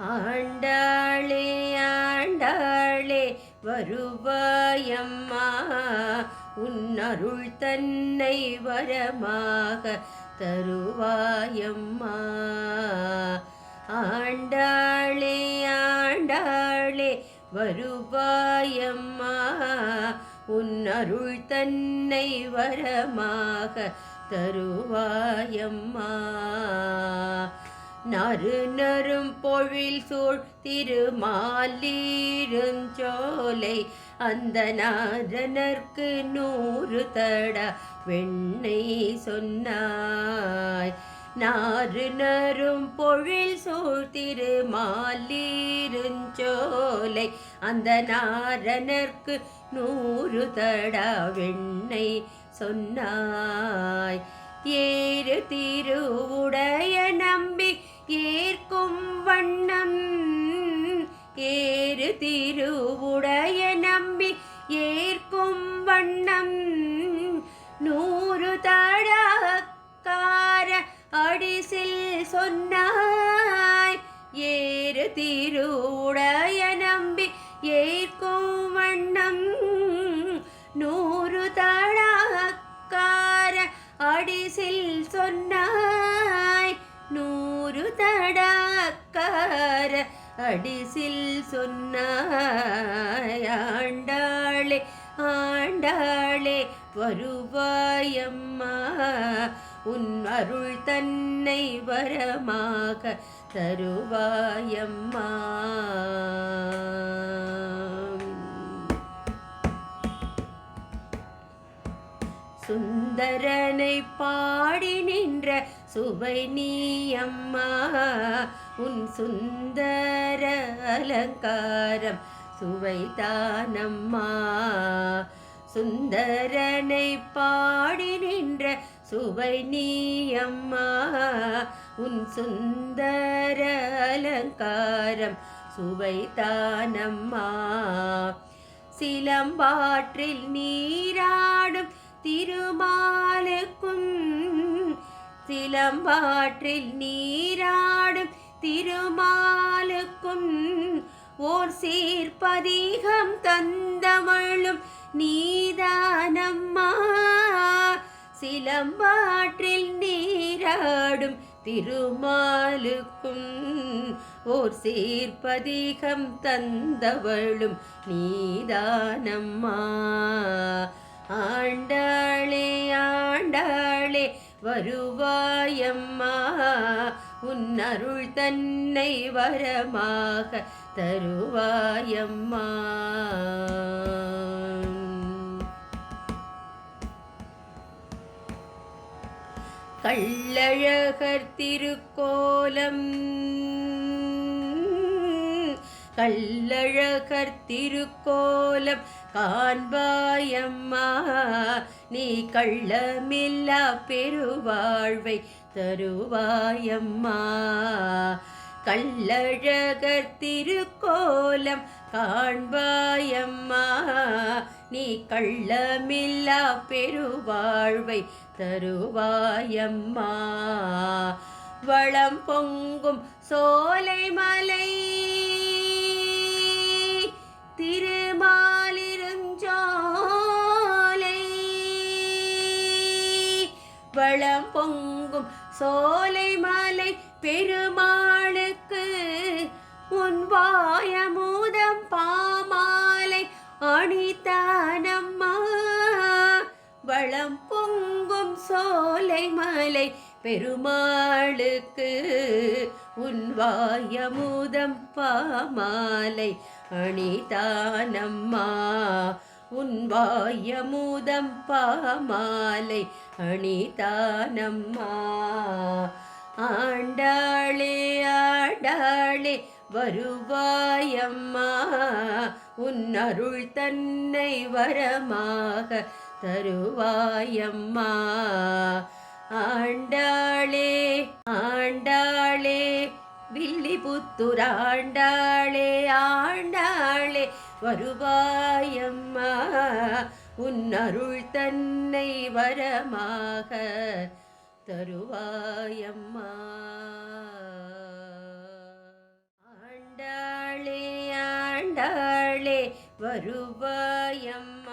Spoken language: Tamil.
ஆண்டாளே ஆண்டாளே வருவாயம்மா. உன் அருள் தன்னை வரமாக தருவாயம்மா. ஆண்டாளே ஆண்டாளே வருவாயம்மா. உன் அருள் தன்னை வரமாக தருவாயம்மா. நறு நரும் பொழில் சூழ் திருமாலீருஞ்சோலை அந்த நாரணர்க்கு நூறு தட வெண்ணை சொன்னாய். நாறு நரும் பொழில் சூழ் திருமாலீருஞ்சோலை அந்த நாரணர்க்கு நூறு தட வெண்ணை சொன்னாய். ஏறு திருவுட அடிசில் சொன்னாய் ஏறு திருவுடைய நம்பி ஏற்கும் வண்ணம் நூறு தடாக்கார அடிசில் சொன்னாய் நூறு தடாக்கார அடிசில் சொன்னாய் ஆண்டாளே ஆண்டாளே வருவாயம்மா உன் அருள் தன்னை வரமாக தருவாயம்மா. சுந்தரனை பாடி நின்ற சுவை நீயம்மா. உன் சுந்தர அலங்காரம் சுவைதானம்மா சுந்தரனை பாடி நின்ற சுவை நீயம்மா உன் சுந்தர அலங்காரம் சுவைதானம்மா சிலம்பாற்றில் நீராடும் திருமாலுக்கும் சிலம்பாற்றில் நீராடும் திருமாலுக்கும் ஓர் சீர்பதிகம் தந்தமழும் நீதானம் சிலம்பாற்றில் நீராடும் திருமாலுக்கும் ஓர் சீர்பதிகம் தந்தவளும் நீதானம்மா. ஆண்டாளே ஆண்டாளே வருவாயம்மா. உன் அருள் தன்னை வரமாக தருவாயம்மா. கள்ளழகர் திருக்கோலம். கள்ளழகர் திருக்கோலம் காண்பாயம்மா நீ கள்ளமில்லா பெருவாழ்வை தருவாயம்மா. கள்ளழகர் திருக்கோலம் காண்பாயம்மா நீ கள்ளமில்லா பெருவாழ்வை தருவாயம்மா. வளம் பொங்கும் சோலை மலை திருமாலிருஞ்சோலை. வளம் பொங்கும் சோலை மலை பெருமாளுக்கு சோலை மலை பெருமாளுக்கு உன் வாயமுதம் பாமாலை அணிதானம்மா. உன் வாயமுதம் பாமாலை அணிதானம்மா. ஆண்டாளே ஆண்டாளே வருவாயம்மா. உன் அருள் தன்னை வரமாக தருவாயம்மா. ஆண்டாளே ஆண்டாளே வில்லிபுத்தூர் ஆண்டாளே ஆண்டாளே வருவாயம்மா. உன் அருள் தன்னை வரமாக தருவாயம்மா. ஆண்டாளே ஆண்டாளே வருவாயம்மா.